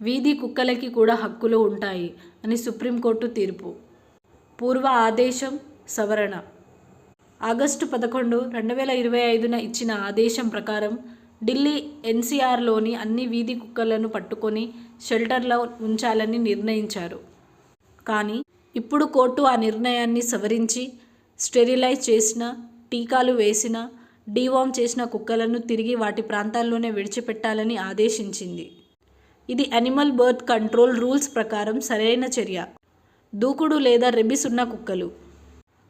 వీధి కుక్కలకి కూడా హక్కులు ఉంటాయి అని సుప్రీంకోర్టు తీర్పు. పూర్వ ఆదేశం సవరణ. ఆగస్టు పదకొండు రెండు వేల ఇరవై ఐదున ఇచ్చిన ఆదేశం ప్రకారం ఢిల్లీ ఎన్సీఆర్లోని అన్ని వీధి కుక్కలను పట్టుకొని షెల్టర్లో ఉంచాలని నిర్ణయించారు. కానీ ఇప్పుడు కోర్టు ఆ నిర్ణయాన్ని సవరించి స్టెరిలైజ్ చేసిన టీకాలు వేసిన డీవామ్ చేసిన కుక్కలను తిరిగి వాటి ప్రాంతాల్లోనే విడిచిపెట్టాలని ఆదేశించింది. ఇది అనిమల్ బర్త్ కంట్రోల్ రూల్స్ ప్రకారం సరైన చర్య. దూకుడు లేదా రెబిస్ ఉన్న కుక్కలు.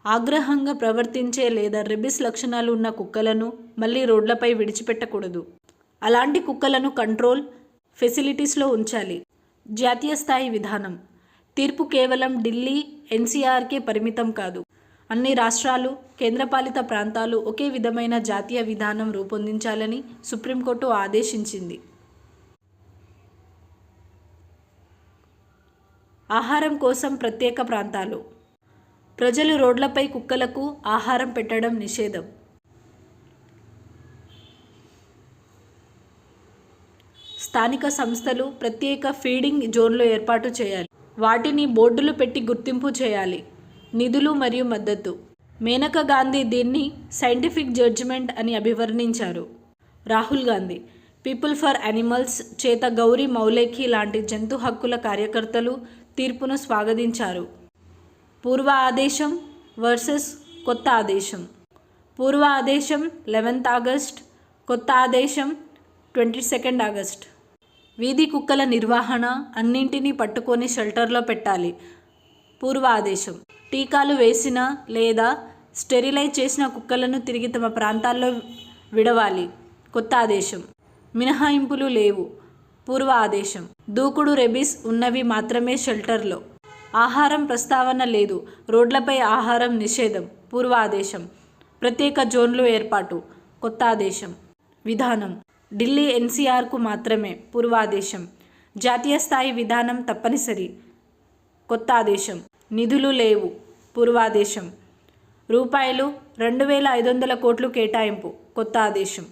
ఆగ్రహంగా ప్రవర్తించే లేదా రెబిస్ లక్షణాలు ఉన్న కుక్కలను మళ్ళీ రోడ్లపై విడిచిపెట్టకూడదు. అలాంటి కుక్కలను కంట్రోల్ ఫెసిలిటీస్లో ఉంచాలి. జాతీయ స్థాయి విధానం. తీర్పు కేవలం ఢిల్లీ ఎన్సీఆర్కే పరిమితం కాదు. అన్ని రాష్ట్రాలు కేంద్రపాలిత ప్రాంతాలు ఒకే విధమైన జాతీయ విధానం రూపొందించాలని సుప్రీంకోర్టు ఆదేశించింది. ఆహారం కోసం ప్రత్యేక ప్రాంతాలు. ప్రజలు రోడ్లపై కుక్కలకు ఆహారం పెట్టడం నిషేధం. స్థానిక సంస్థలు ప్రత్యేక ఫీడింగ్ జోన్లు ఏర్పాటు చేయాలి. వాటిని బోర్డులు పెట్టి గుర్తింపు చేయాలి. నిధులు మరియు మద్దతు. మేనకా గాంధీ దీన్ని సైంటిఫిక్ జడ్జిమెంట్ అని అభివర్ణించారు. Rahul Gandhi People for Animals చేత గౌరీ మౌలేఖి లాంటి జంతు హక్కుల కార్యకర్తలు తీర్పును స్వాగతించారు. పూర్వ ఆదేశం వర్సెస్ కొత్త ఆదేశం. పూర్వ ఆదేశం లెవెన్త్ ఆగస్ట్ కొత్త ఆదేశం ట్వంటీ సెకండ్ ఆగస్ట్. వీధి కుక్కల నిర్వహణ అన్నింటినీ పట్టుకొని షెల్టర్లో పెట్టాలి. పూర్వ ఆదేశం. టీకాలు వేసిన లేదా స్టెరిలైజ్ చేసిన కుక్కలను తిరిగి తమ ప్రాంతాల్లో విడవాలి. కొత్త ఆదేశం. మినహాయింపులు లేవు. పూర్వ ఆదేశం. దూకుడు రెబిస్ ఉన్నవి మాత్రమే షెల్టర్లో. ఆహారం ప్రస్తావన లేదు. రోడ్లపై ఆహారం నిషేధం. పూర్వ ఆదేశం. ప్రత్యేక జోన్లు ఏర్పాటు. కొత్త ఆదేశం. విధానం. ఢిల్లీ ఎన్సీఆర్కు మాత్రమే. పూర్వాదేశం జాతీయ స్థాయి విధానం తప్పనిసరి. కొత్త ఆదేశం. నిధులు లేవు. పూర్వాదేశం రూపాయలు రెండు వేల ఐదు వందల కోట్లు కేటాయింపు. కొత్త ఆదేశం.